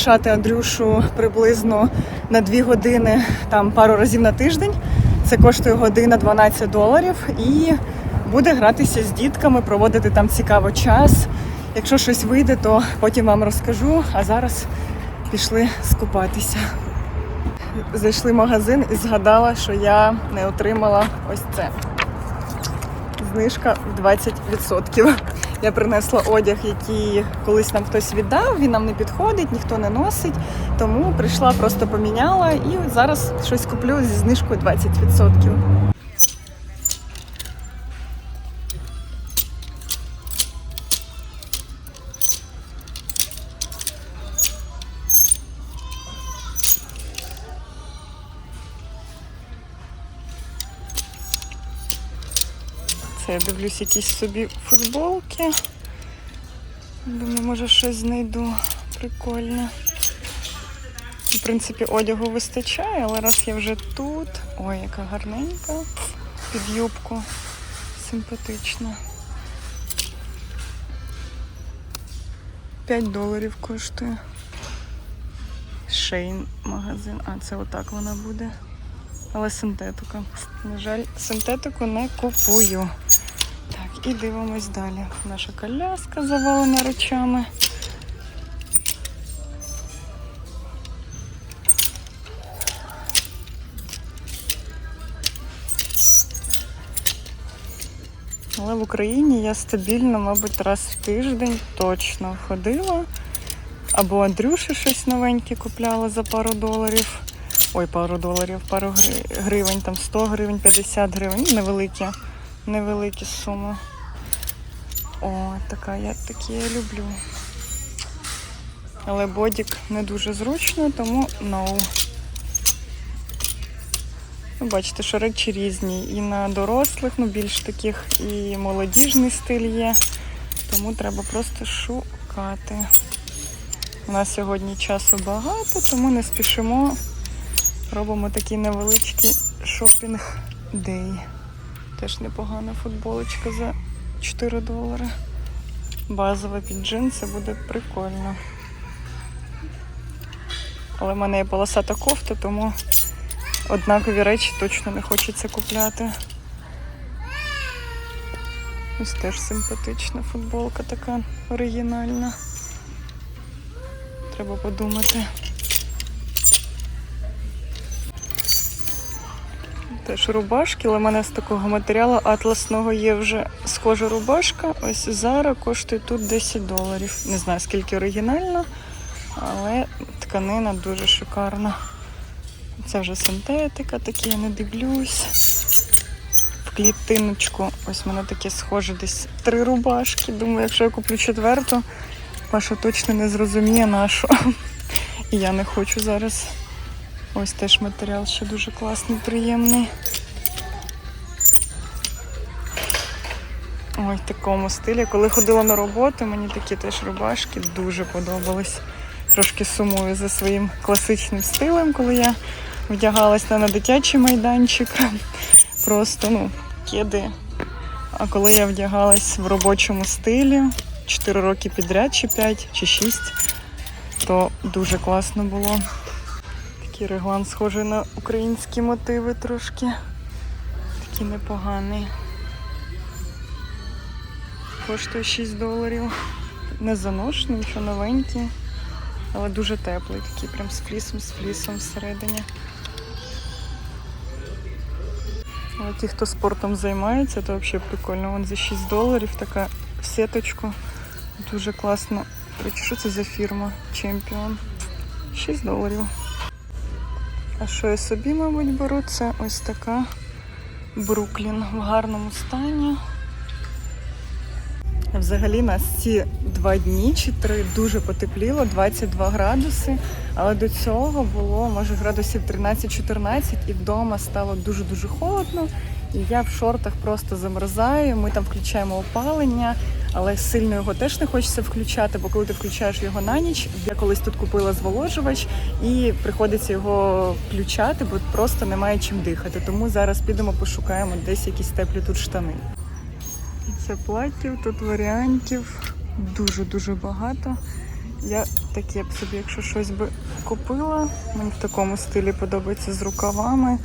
залишати Андрюшу приблизно на 2 години, там пару разів на тиждень. Це коштує година 12 доларів і буде гратися з дітками, проводити там цікаво час. Якщо щось вийде, то потім вам розкажу. А зараз пішли скупатися. Зайшли в магазин і згадала, що я не отримала ось це. Знижка в 20%. Я принесла одяг, який колись нам хтось віддав, він нам не підходить, ніхто не носить. Тому прийшла, просто поміняла і зараз щось куплю зі знижкою 20%. Дивлюсь якісь собі футболки. Думаю, може щось знайду прикольне. В принципі, одягу вистачає, але раз я вже тут. Ой, яка гарненька. Під юбку. Симпатична. 5 доларів коштує. Шейн магазин. А, це отак вона буде. Але синтетика. На жаль, синтетику не купую. І дивимось далі. Наша коляска завалена речами. Але в Україні я стабільно, мабуть, раз в тиждень точно ходила. Або Андрюші щось новеньке купляла за пару доларів. Ой, пару доларів, пару гривень, там 100 гривень, 50 гривень. Невеликі, невеликі суми. О, така я такі люблю. Але бодік не дуже зручно, тому no. Ви бачите, що речі різні. І на дорослих, ну більш таких, і молодіжний стиль є. Тому треба просто шукати. У нас сьогодні часу багато, тому не спішимо. Робимо такий невеличкий шопінг дей. Теж непогана футболочка за 4 долари. Базова під джинси буде прикольно. Але в мене є полосата кофта, тому однакові речі точно не хочеться купляти. Ось теж симпатична футболка така оригінальна. Треба подумати. Теж рубашки, але в мене з такого матеріалу атласного є вже схожа рубашка. Ось зараз коштує тут 10 доларів. Не знаю скільки оригінально, але тканина дуже шикарна. Це вже синтетика, такі я не дивлюсь. В клітиночку. Ось в мене таке схоже десь три рубашки. Думаю, якщо я куплю четверту, Паша точно не зрозуміє нашу. І я не хочу зараз. Ось теж матеріал ще дуже класний, приємний. Ой, в такому стилі. Коли ходила на роботу, мені такі теж рубашки дуже подобались. Трошки сумую за своїм класичним стилем, коли я вдягалась не на дитячий майданчик. Просто, ну, кеди. А коли я вдягалась в робочому стилі 4 роки підряд, чи 5, чи 6, то дуже класно було. Такий реглан схожий на українські мотиви трошки. Такий непоганий. Коштує 6 доларів. Не заношений, нічого новенький, але дуже теплий, такий прям з флісом, з флісом всередині. Але ті, хто спортом займається, то взагалі прикольно. Вон за 6 доларів така в сіточку. Дуже класно. Що це за фірма? Чемпіон. 6 доларів. А що я собі, мабуть, беру? Це ось така Бруклін в гарному стані. Взагалі нас ці два дні чи три дуже потепліло, 22 градуси. Але до цього було може градусів 13-14 і вдома стало дуже-дуже холодно. І я в шортах просто замерзаю. Ми там включаємо опалення, але сильно його теж не хочеться включати, бо коли ти включаєш його на ніч, я колись тут купила зволожувач і приходиться його включати, бо просто немає чим дихати. Тому зараз підемо пошукаємо десь якісь теплі тут штани. Це платтів, тут варіантів дуже-дуже багато. Я таке б собі, якщо щось би купила, мені в такому стилі подобається з рукавами,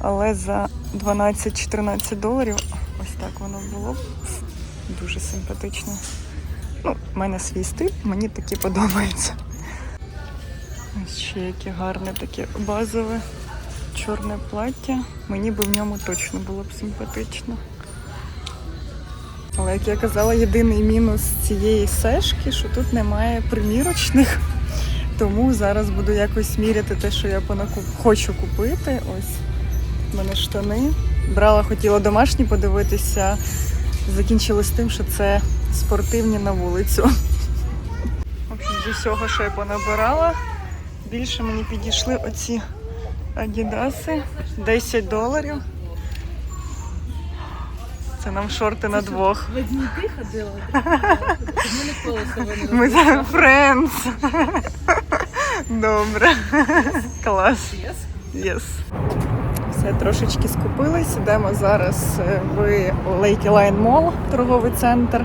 але за 12-14 доларів ось так воно було б дуже симпатично. Ну, в мене свій стиль, мені такі подобається. Ось ще яке гарне таке базове чорне плаття. Мені би в ньому точно було б симпатично. Але як я казала, єдиний мінус цієї сешки, що тут немає примірочних. Тому зараз буду якось міряти те, що я хочу купити. Ось в мене штани. Брала, хотіла домашні подивитися. Закінчилось тим, що це спортивні на вулицю. В общем, з усього, що я понабирала, більше мені підійшли оці адідаси 10 доларів. Це нам шорти на двох. В ти ходила, ми ніколи Ми за френдс. Добре. Клас. Єс. Все, трошечки скупились. Йдемо зараз е, в Lake Line Mall, торговий центр.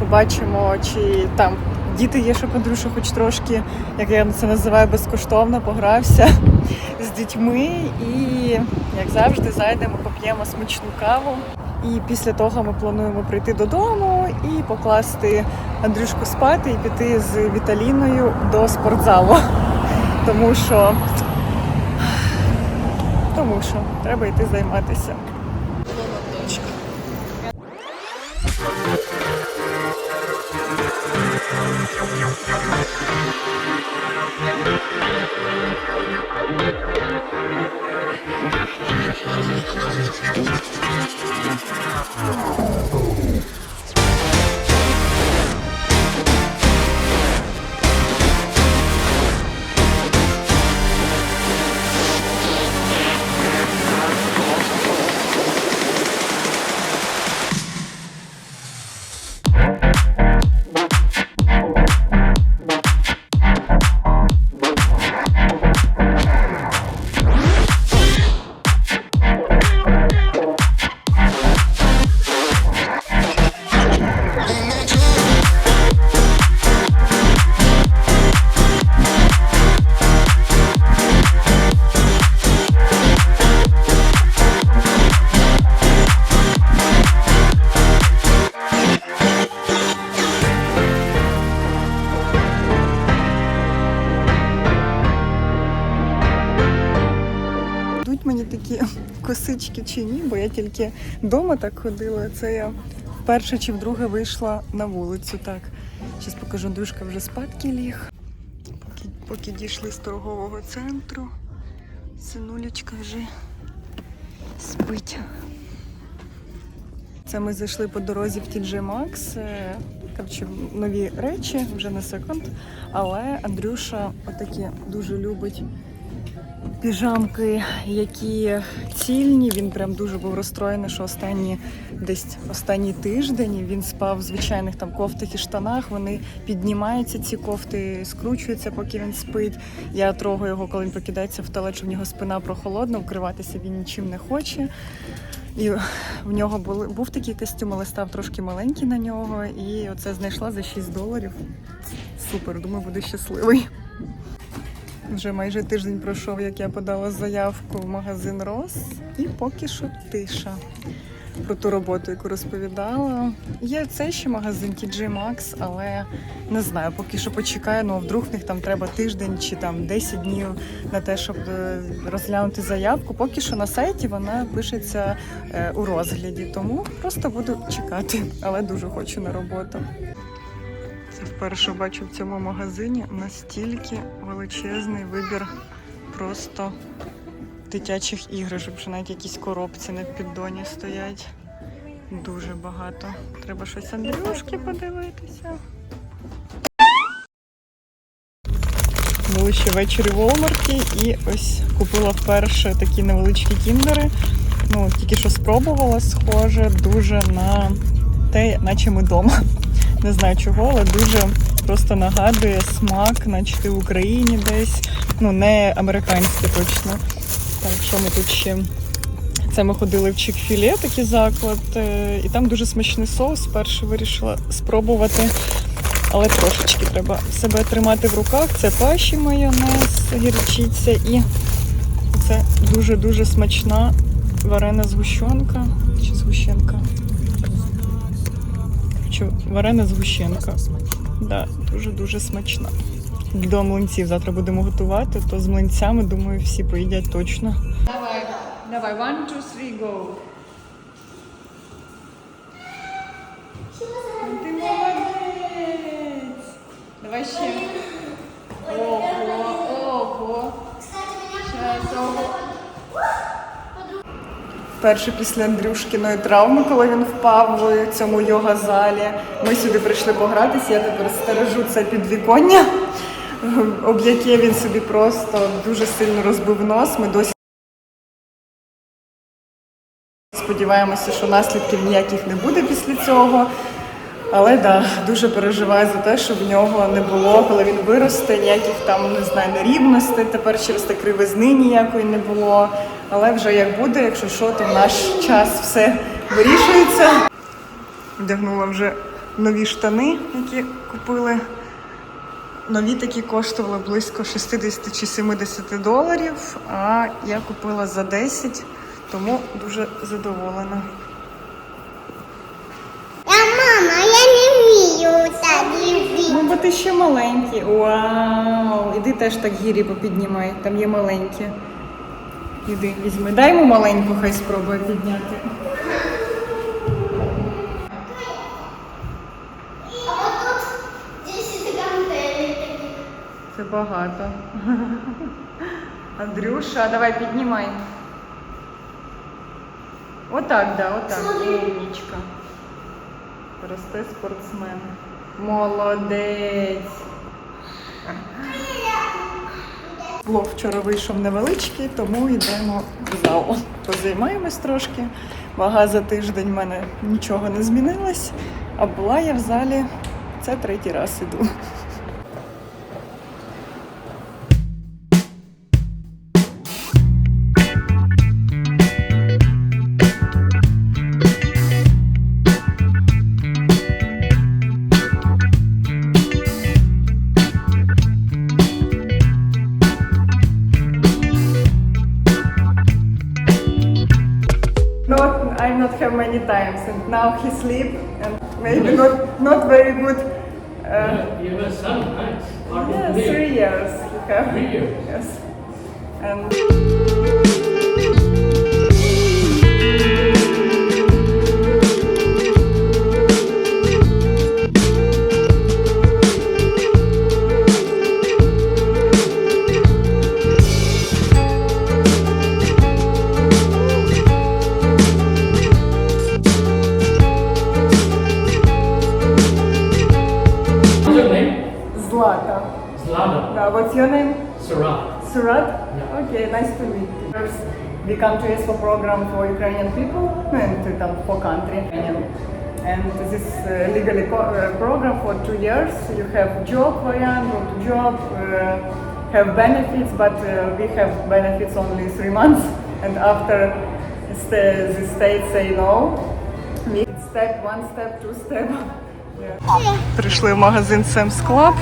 Побачимо, чи там діти є, щоб Андрюша хоч трошки, як я це називаю, безкоштовно погрався з дітьми. І, як завжди, зайдемо, поп'ємо смачну каву. І після того ми плануємо прийти додому і покласти Андрюшку спати і піти з Віталіною до спортзалу. Тому що тому що треба йти займатися. Йдуть мені такі косички чи ні, бо я тільки вдома так ходила. Це я вперше чи вдруге вийшла на вулицю. Так, зараз покажу, Андрюшка вже спадки ліг. Поки, поки дійшли з торгового центру, синулечка вже спить. Це ми зайшли по дорозі в TJ Maxx. Коротше, нові речі, вже не секонд. Але Андрюша отакі дуже любить піжамки, які цільні. Він прям дуже був розстроєний, що останні десь останній тиждень він спав в звичайних там кофтах і штанах. Вони піднімаються, ці кофти, скручуються, поки він спить. Я трогаю його, коли він прокидається в що в нього спина прохолодна, вкриватися він нічим не хоче. І в нього були, був такий костюм, але став трошки маленький на нього. І оце знайшла за 6 доларів. Супер, думаю, буде щасливий. Вже майже тиждень пройшов, як я подала заявку в магазин Рос, і поки що тиша. про ту роботу, яку розповідала. Є цей ще магазин TJ Maxx, але не знаю, поки що почекаю. Ну, вдруг в них там треба тиждень чи там 10 днів на те, щоб е, розглянути заявку. Поки що на сайті вона пишеться е, у розгляді, тому просто буду чекати, але дуже хочу на роботу. Це вперше бачу в цьому магазині настільки величезний вибір просто дитячих іграшок, що навіть якісь коробці на піддоні стоять. Дуже багато. Треба щось Андрюшки подивитися. Були ще ввечері в Волмарті і ось купила вперше такі невеличкі кіндери. Ну, тільки що спробувала, схоже, дуже на те, наче ми вдома. Не знаю чого, але дуже просто нагадує смак, наче ти в Україні десь. Ну, не американське точно. Так, що ми тут ще? Це ми ходили в Чік-філе, такий заклад, е, і там дуже смачний соус. Перше вирішила спробувати, але трошечки треба себе тримати в руках. Це паші майонез, гірчиця і це дуже-дуже смачна варена згущенка. Чи згущенка? Чи варена згущенка. Да, дуже-дуже смачна. До млинців завтра будемо готувати, то з млинцями, думаю, всі поїдять точно. Давай, давай, one, two, three, go. Ти молодець! Давай ще. Ого, ого. Щас, ого. Вперше після Андрюшкіної травми, коли він впав в цьому йога-залі. Ми сюди прийшли погратися, я тепер стережу це підвіконня, об яке він собі просто дуже сильно розбив нос. Ми досі сподіваємося, що наслідків ніяких не буде після цього. Але да, дуже переживаю за те, щоб в нього не було, коли він виросте, ніяких там не знаю, нерівностей. Тепер через те кривизни ніякої не було. Але вже як буде, якщо що, то в наш час все вирішується. Вдягнула вже нові штани, які купили. Нові такі коштували близько 60 чи 70 доларів, а я купила за 10, тому дуже задоволена. А мама, я не вмію так любити. Ну, бо ти ще маленький. Вау! Іди теж так гірі попіднімай, там є маленькі. Іди, візьми. Дай йому маленьку, хай спробує підняти. А тут 10 гантелей таких. Це багато. Андрюша, давай піднімай. Отак, да, отак. Умнічка. Росте спортсмен. Молодець. Влог вчора вийшов невеличкий, тому йдемо в зал. Позаймаємось трошки. Вага за тиждень в мене нічого не змінилось. А була я в залі. Це третій раз іду. Now he sleep, and maybe not not very good. Uh, You have a son, nice. Yeah, three years have. Three years? Yes, and. We come to ESPO program for Ukrainian people and them for country. And, this uh, uh, program for two years. You have job variant, job, uh, have benefits, but uh, we have benefits only three months. And after sta- the state say no, we step one step, two step. Прийшли в магазин Sam's Club.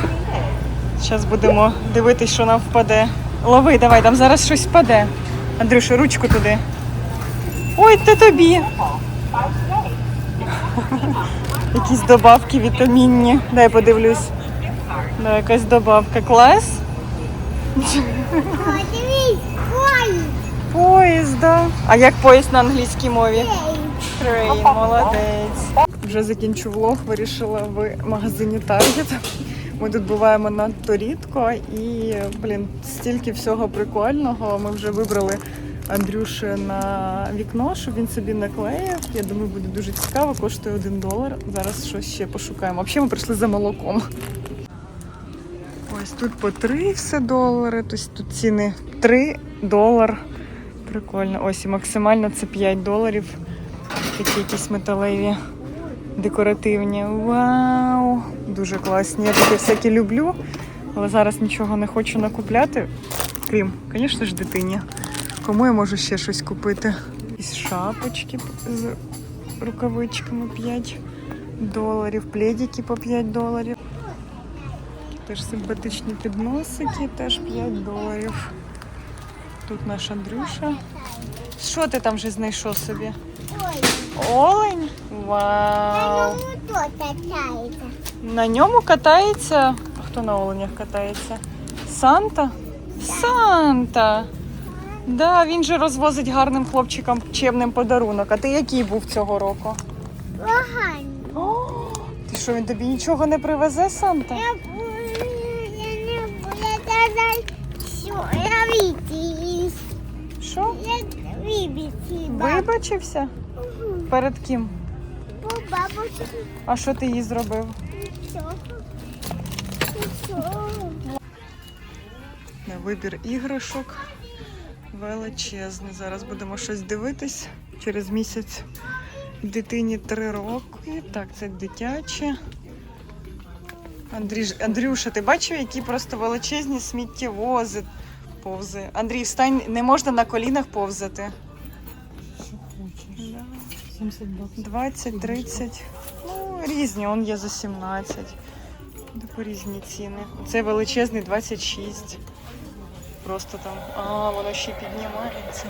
Зараз будемо дивитись, що нам впаде. Лови, давай, там зараз щось впаде. Андрюша, ручку туди. Ой, це тобі. Якісь добавки вітамінні. Дай подивлюсь. Да, якась добавка. Клас. Ой, Поїзд, да. А як поїзд на англійській мові? ей. Train, молодець. Вже закінчу влог, вирішила в магазині Target. Ми тут буваємо надто рідко і, блін, стільки всього прикольного. Ми вже вибрали Андрюші на вікно, щоб він собі наклеїв. Я думаю, буде дуже цікаво, коштує 1 долар. Зараз щось ще пошукаємо. Взагалі ми прийшли за молоком. Ось тут по 3 все долари, тобто тут ціни 3 долар. Прикольно. Ось і максимально це 5 доларів. Такі якісь металеві, декоративні. Вау! Дуже класні. Я таке всяке люблю, але зараз нічого не хочу накупляти. Крім, звісно ж, дитині. Кому я можу ще щось купити? Якісь шапочки з рукавичками 5 доларів, пледики по 5 доларів. Теж симпатичні підносики, теж 5 доларів. Тут наш Андрюша. Що ти там вже знайшов собі? Олень? Вау! На ньому катається. Хто на оленях катається? Санта? Санта! Да, він же розвозить гарним хлопчикам чемним подарунок. А ти який був цього року? Погані. О, ти що, він тобі нічого не привезе, Санта? Я я не буду що я вибіюсь. Що? Я вибіюсь. Вибачився? Перед ким? Бабусі. А що ти їй зробив? Нічого. Вибір іграшок величезний. Зараз будемо щось дивитись. Через місяць дитині три роки. Так, це дитяче. Андрій, Андрюша, ти бачив, які просто величезні сміттєвози повзи. Андрій, встань, не можна на колінах повзати. Да. 70 баксів. 20, 30. Ну, різні, он є за 17. Такі різні ціни. Це величезний 26. Просто там. А, воно ще піднімається.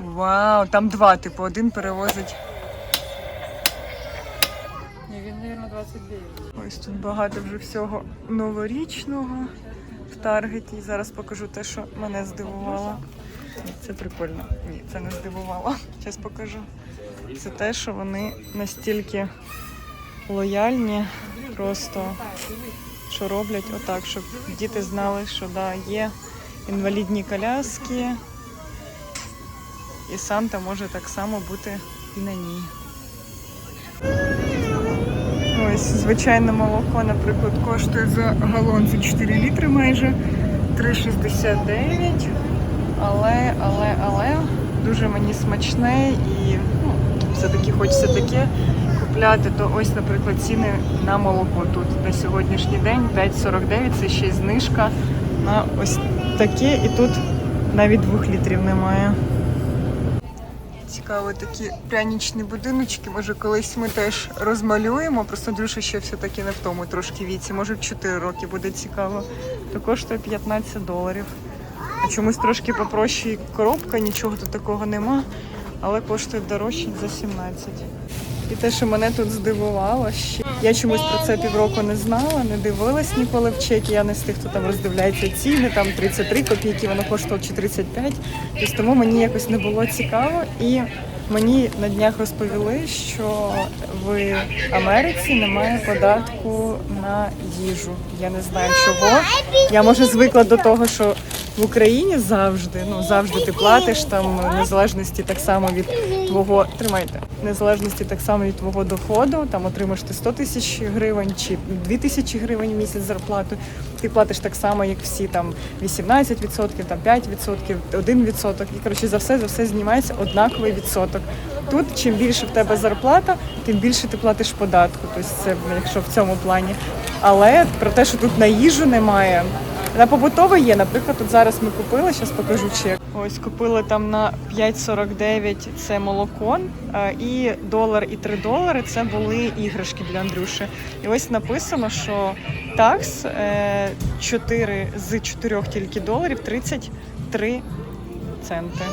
Вау, там два, типу, один перевозить. Ні, він, мабуть, 29. Ось тут багато вже всього новорічного в Таргеті. Зараз покажу те, що мене здивувало. Це прикольно. Ні, це не здивувало. Зараз покажу. Це те, що вони настільки лояльні, просто що роблять отак, щоб діти знали, що да, є інвалідні коляски, і Санта може так само бути і на ній. Ось звичайне молоко, наприклад, коштує за галон за 4 літри майже 3,69. Але, але, але дуже мені смачне і все-таки хочеться таке купляти. То ось, наприклад, ціни на молоко тут на сьогоднішній день 5,49, це ще й знижка на ось таке, і тут навіть 2 літрів немає. Цікаво, такі прянічні будиночки. Може, колись ми теж розмалюємо. Просто Андрюша ще все-таки не в тому трошки віці. Може, в 4 роки буде цікаво. То коштує 15 доларів. А чомусь трошки попроще коробка, нічого тут такого нема, але коштує дорожче за 17. І те, що мене тут здивувало, ще я чомусь про це півроку не знала, не дивилась ніколи в чекі. Я не з тих, хто там роздивляється ціни, там 33 копійки, воно коштувало чи 35. Тобто тому мені якось не було цікаво. І мені на днях розповіли, що в Америці немає податку на їжу. Я не знаю чого. Я може звикла до того, що в Україні завжди, ну завжди ти платиш там незалежності так само від твого тримайте незалежності так само від твого доходу. Там отримаєш ти 100 тисяч гривень чи 2 тисячі гривень в місяць зарплату. Ти платиш так само, як всі там 18%, там 5%, 1%. І коротше за все за все знімається однаковий відсоток. Тут чим більше в тебе зарплата, тим більше ти платиш податку. Тобто це якщо в цьому плані. Але про те, що тут на їжу немає. На побутове є, наприклад, тут зараз ми купили, зараз покажу чек. Ось купили там на 5,49 це молоко, е, і долар і 3 долари це були іграшки для Андрюші. І ось написано, що такс е, 4 з 4 тільки доларів 33 центи.